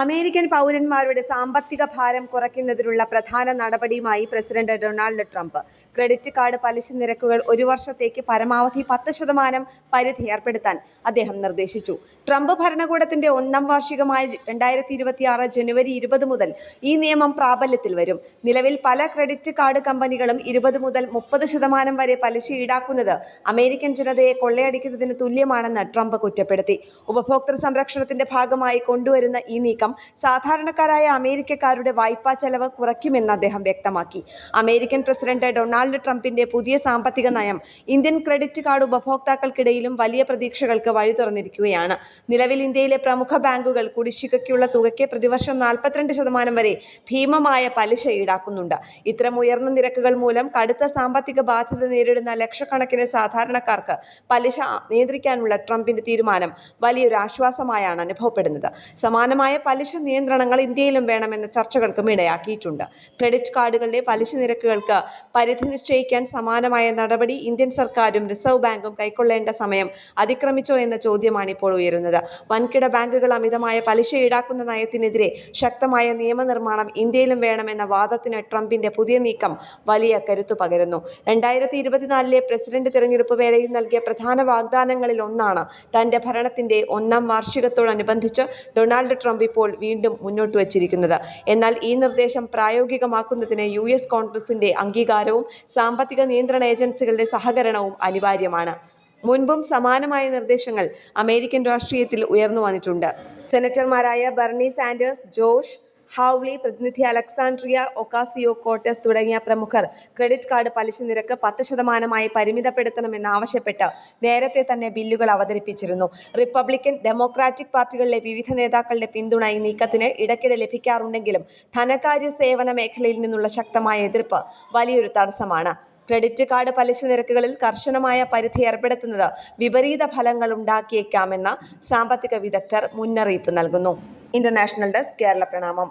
American പൗരന്മാരുടെ സാമ്പത്തിക ഭാരം കുറയ്ക്കുന്നതിനുള്ള പ്രധാന നടപടിയുമായി president Donald Trump. Credit card പലിശ നിരക്കുകൾ ഒരു വർഷത്തേക്ക് പരമാവധി പത്ത് ശതമാനം പരിധി ഏർപ്പെടുത്താൻ അദ്ദേഹം നിർദ്ദേശിച്ചു. ട്രംപ് ഭരണകൂടത്തിന്റെ ഒന്നാം വാർഷികമായ രണ്ടായിരത്തി ഇരുപത്തിയാറ് ജനുവരി ഇരുപത് മുതൽ ഈ നിയമം പ്രാബല്യത്തിൽ വരും. നിലവിൽ പല ക്രെഡിറ്റ് കാർഡ് കമ്പനികളും ഇരുപത് മുതൽ മുപ്പത് ശതമാനം വരെ പലിശ ഈടാക്കുന്നത് അമേരിക്കൻ ജനതയെ കൊള്ളയടിക്കുന്നതിന് തുല്യമാണെന്ന് ട്രംപ് കുറ്റപ്പെടുത്തി. ഉപഭോക്തൃ സംരക്ഷണത്തിന്റെ ഭാഗമായി കൊണ്ടുവരുന്ന ഈ നീക്കം സാധാരണക്കാരായ അമേരിക്കക്കാരുടെ വായ്പാ ചെലവ് കുറയ്ക്കുമെന്ന് അദ്ദേഹം വ്യക്തമാക്കി. അമേരിക്കൻ പ്രസിഡന്റ് ഡൊണാൾഡ് ട്രംപിന്റെ പുതിയ സാമ്പത്തിക നയം ഇന്ത്യൻ ക്രെഡിറ്റ് കാർഡ് ഉപഭോക്താക്കൾക്കിടയിലും വലിയ പ്രതീക്ഷകൾക്ക് വഴി തുറന്നിരിക്കുകയാണ് നിലവിൽ ഇന്ത്യയിലെ പ്രമുഖ ബാങ്കുകൾ കുടിശ്ശികയ്ക്കുള്ള തുകയ്ക്ക് പ്രതിവർഷം നാൽപ്പത്തിരണ്ട് ശതമാനം വരെ ഭീമമായ പലിശ ഈടാക്കുന്നുണ്ട്. ഇത്തരം ഉയർന്ന നിരക്കുകൾ മൂലം കടുത്ത സാമ്പത്തിക ബാധ്യത നേരിടുന്ന ലക്ഷക്കണക്കിന് സാധാരണക്കാർക്ക് പലിശ നിയന്ത്രിക്കാനുള്ള ട്രംപിന്റെ തീരുമാനം വലിയൊരു ആശ്വാസമായാണ് അനുഭവപ്പെടുന്നത്. സമാനമായ പലിശ നിയന്ത്രണങ്ങൾ ഇന്ത്യയിലും വേണമെന്ന ചർച്ചകൾക്കും ഇടയാക്കിയിട്ടുണ്ട്. ക്രെഡിറ്റ് കാർഡുകളുടെ പലിശ നിരക്കുകൾക്ക് പരിധി നിശ്ചയിക്കാൻ സമാനമായ നടപടി ഇന്ത്യൻ സർക്കാരും റിസർവ് ബാങ്കും കൈക്കൊള്ളേണ്ട സമയം അതിക്രമിച്ചോ എന്ന ചോദ്യമാണ് ഇപ്പോൾ ഉയരുന്നത്. വൻകിട ബാങ്കുകൾ അമിതമായ പലിശ ഈടാക്കുന്ന നയത്തിനെതിരെ ശക്തമായ നിയമനിർമ്മാണം ഇന്ത്യയിലും വേണമെന്ന വാദത്തിന് ട്രംപിന്റെ പുതിയ നീക്കം വലിയ കരുത്തു പകരുന്നു. രണ്ടായിരത്തി ഇരുപത്തിനാലിലെ പ്രസിഡന്റ് തിരഞ്ഞെടുപ്പ് വേളയിൽ നൽകിയ പ്രധാന വാഗ്ദാനങ്ങളിൽ ഒന്നാണ് തന്റെ ഭരണത്തിന്റെ ഒന്നാം വാർഷികത്തോടനുബന്ധിച്ച് ഡൊണാൾഡ് ട്രംപ് ഇപ്പോൾ വീണ്ടും മുന്നോട്ട് വച്ചിരിക്കുന്നത്. എന്നാൽ ഈ നിർദ്ദേശം പ്രായോഗികമാക്കുന്നതിന് യു എസ് കോൺഗ്രസിന്റെ അംഗീകാരവും സാമ്പത്തിക നിയന്ത്രണ ഏജൻസികളുടെ സഹകരണവും അനിവാര്യമാണ്. മുൻപും സമാനമായ നിർദ്ദേശങ്ങൾ അമേരിക്കൻ രാഷ്ട്രീയത്തിൽ ഉയർന്നു വന്നിട്ടുണ്ട്. സെനറ്റർമാരായ ബർണി സാൻഡേഴ്സ് ജോഷ് ഹൗളി പ്രതിനിധി അലക്സാൻഡ്രിയ ഒക്കാസിയോ കോട്ടസ് തുടങ്ങിയ പ്രമുഖർ ക്രെഡിറ്റ് കാർഡ് പലിശ നിരക്ക് പത്ത് ശതമാനമായി പരിമിതപ്പെടുത്തണമെന്ന് ആവശ്യപ്പെട്ട് നേരത്തെ തന്നെ ബില്ലുകൾ അവതരിപ്പിച്ചിരുന്നു. റിപ്പബ്ലിക്കൻ ഡെമോക്രാറ്റിക് പാർട്ടികളിലെ വിവിധ നേതാക്കളുടെ പിന്തുണ ഈ നീക്കത്തിന് ഇടയ്ക്കിടെ ലഭിക്കാറുണ്ടെങ്കിലും ധനകാര്യ സേവന മേഖലയിൽ നിന്നുള്ള ശക്തമായ എതിർപ്പ് വലിയൊരു തടസ്സമാണ്. ക്രെഡിറ്റ് കാർഡ് പലിശ നിരക്കുകളിൽ കർശനമായ പരിധി ഏർപ്പെടുത്തുന്നത് വിപരീത ഫലങ്ങൾ ഉണ്ടാക്കിയേക്കാമെന്ന് സാമ്പത്തിക വിദഗ്ധർ മുന്നറിയിപ്പ് നൽകുന്നു. ഇന്റർനാഷണൽ ഡെസ്ക് കേരള പ്രണാമം.